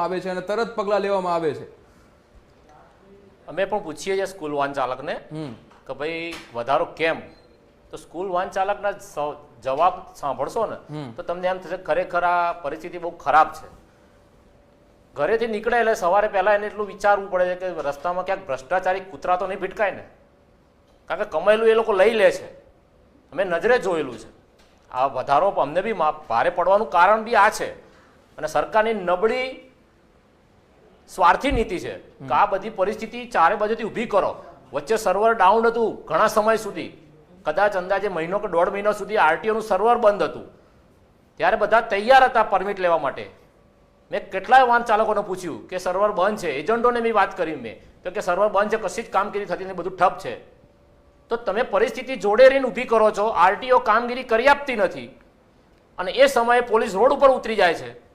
આવે છે અને તરત પગલાં લેવામાં આવે છે. અમે પણ પૂછીએ છીએ સ્કૂલ વાહન ચાલકને કે ભાઈ વધારો કેમ? તો સ્કૂલ વાહન ચાલકના જવાબ સાંભળશો ને તો તમને એમ થશે ખરેખર આ પરિસ્થિતિ બહુ ખરાબ છે. ઘરેથી નીકળે એટલે સવારે પહેલા એને એટલું વિચારવું પડે છે કે રસ્તામાં ક્યાંક ભ્રષ્ટાચારી કૂતરા તો નહીં ભીટકાય ને. કારણ કે કમાયેલું એ લોકો લઈ લે છે. અમે નજરે જોયેલું છે. આ વધારો અમને બી ભારે પડવાનું કારણ બી આ છે. અને સરકારની નબળી સ્વાર્થી નીતિ છે. કે આ બધી પરિસ્થિતિ ચારે બાજુથી ઊભી કરો. વચ્ચે સર્વર ડાઉન હતું ઘણા સમય સુધી. કદાચ અંદાજે મહિનો કે દોઢ મહિના સુધી આરટીઓનું સર્વર બંધ હતું. ત્યારે બધા તૈયાર હતા પરમિટ લેવા માટે. મેં કેટલાય વાહન ચાલકોને પૂછ્યું કે સર્વર બંધ છે. એજન્ટોને બી વાત કરી મેં. તો કે સર્વર બંધ છે કશી જ કામગીરી થતી નથી બધું ઠપ છે. તો તમે પરિસ્થિતિ જોડે રહીને ઊભી કરો છો. આરટીઓ કામગીરી કરી આપતી નથી. અને એ સમયે પોલીસ રોડ ઉપર ઉતરી જાય છે.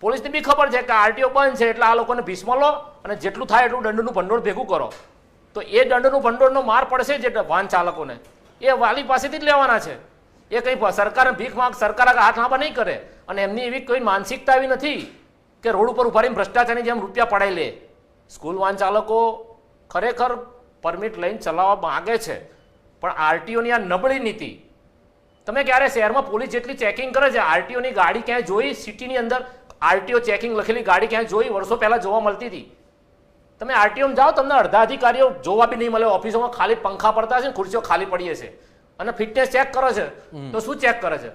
પોલીસને બી ખબર છે કે આરટીઓ બંધ છે એટલે આ લોકોને ભીસમાં લો અને જેટલું થાય એટલું દંડનું ભંડોળ ભેગું કરો. તો એ દંડનું ભંડોળનો માર પડશે જે વાહન ચાલકોને. એ વાલી પાસેથી જ લેવાના છે. એ કંઈ સરકાર ભીખ માંગ સરકાર હાથ લાંબા નહીં કરે. અને એમની એવી કોઈ માનસિકતા એવી નથી કે રોડ ઉપર ઊભા ભ્રષ્ટાચારની જેમ રૂપિયા પડાઈ લે. સ્કૂલ વાહન ચાલકો ખરેખર પરમિટ લઈને ચલાવવા માગે છે. પણ આરટીઓની આ નબળી નીતિ. તમે ક્યારે શહેરમાં પોલીસ જેટલી ચેકિંગ કરે છે? આરટીઓની ગાડી ક્યાંય જોઈ? સિટીની અંદર આરટીઓ ચેકિંગ લખેલી ગાડી ક્યાંય જોઈ વર્ષો પહેલાં જોવા મળતી હતી. તમે આરટીઓમાં જાઓ, તમને અડધા અધિકારીઓ જોવા બી નહીં મળે, ઓફિસોમાં ખાલી પંખા પડતા છે ખુરશીઓ ખાલી પડી છે અને ફિટનેસ ચેક કરે છે, તો શું ચેક કરે છે?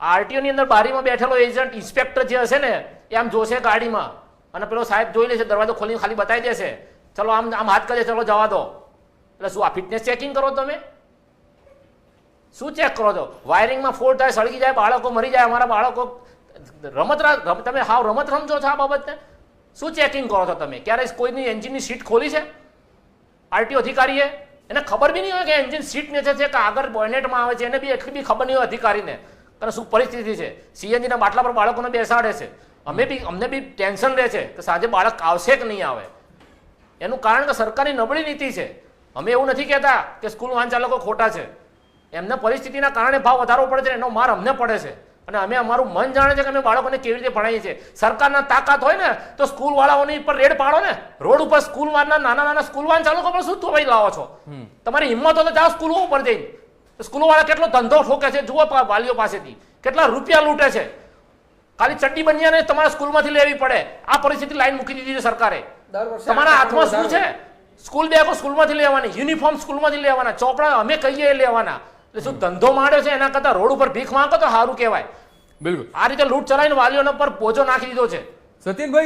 આરટીઓની અંદર બારીમાં બેઠેલો એજન્ટ ઇન્સ્પેક્ટર જે હશે ને, એ આમ જોશે ગાડીમાં. અને પેલો સાહેબ જોઈ લેશે, દરવાજો ખોલીને ખાલી બતાવી દેશે. ચલો, આમ આમ હાથ કરે ચલો, જવા દો. એટલે શું આ ફિટનેસ ચેકિંગ કરો તમે? શું ચેક કરો છો? વાયરિંગમાં ફોડ થાય, સળગી જાય, બાળકો મરી જાય, અમારા બાળકો રમત તમે હાવ રમત રમજો છો આ બાબતને શું ચેકિંગ કરો છો તમે? ક્યારે કોઈની એન્જિનની સીટ ખોલી છે? આરટીઓ અધિકારીએ? એને ખબર બી નહીં હોય કે એન્જિન સીટ નીચે છે કે આગળ બોનેટમાં આવે છે, એને બી એટલી બી ખબર નહીં હોય અધિકારીને. કારણ શું પરિસ્થિતિ છે? સીએનજીના બાટલા પર બાળકોને બેસાડે છે. અમે બી, અમને બી ટેન્શન રહે છે કે સાંજે બાળક આવશે કે નહીં આવે. એનું કારણ કે સરકારની નબળી નીતિ છે. અમે એવું નથી કહેતા કે સ્કૂલ વાહન ચાલકો ખોટા છે. એમને પરિસ્થિતિના કારણે ભાવ વધારવો પડે છે, એનો માર અમને પડે છે. અને અમે અમારું મન જાણે છે કે અમે બાળકોને કેવી રીતે ભણાવીએ છીએ. સરકારના તાકાત હોય ને તો સ્કૂલ વાળાઓની પર રેડ પાડો ને. રોડ ઉપર સ્કૂલ વાળના નાના નાના સ્કૂલ વાન ચાલકો પણ શું ભાઈ લાવો છો? તમારી હિંમત હોય તો જાઓ સ્કૂલો ઉપર જઈને. સ્કૂલવાળા કેટલો ધંધો ઠોકે છે જુઓ વાલીઓ પાસેથી. કેટલા રૂપિયા લૂંટે છે. ખાલી ચડ્ડી બનિયાને તમારા સ્કૂલમાંથી લેવી પડે. આ પરિસ્થિતિ લાઈન મૂકી દીધી છે સરકારે. તમારા હાથમાં શું છે? સ્કૂલ બેગો સ્કૂલમાંથી લેવાની યુનિફોર્મ સ્કૂલમાંથી લેવાના ચોપડા અમે કહીએ એ લેવાના. એટલે શું ધંધો માંડ્યો છે એના કરતાં રોડ ઉપર ભીખ માંગો તો સારું કહેવાય. બિલકુલ. આ રીતે લૂંટ ચલાવીને વાલીઓના પર પોજો નાખી દીધો છે. સત્યનભાઈ